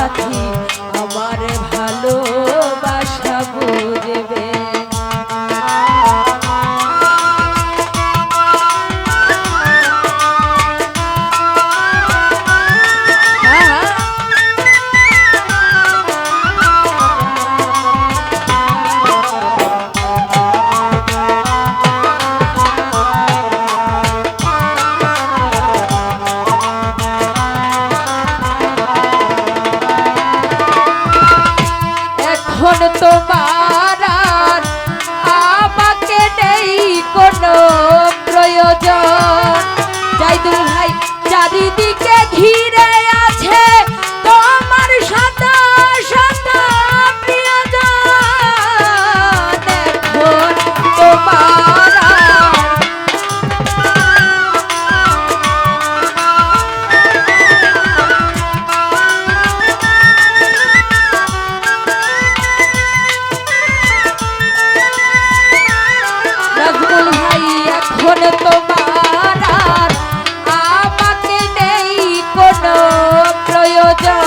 সাথী। তোমার আমাকে নেই কোনো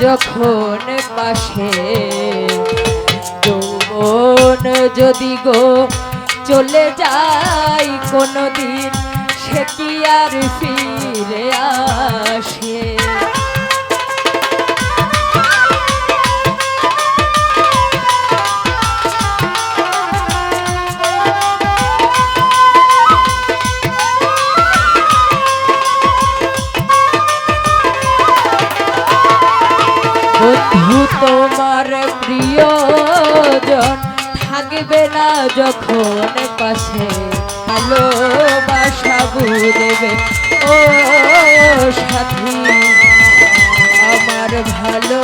যখন পাশে যৌবন যদি গো চলে যাই কোনদিন সে কি আর ফিরে আসে তোমার প্রিয়জন থাকবে না যখন পাশে। ভালোবাসা বুঝবে। ও সাথী আমার ভালো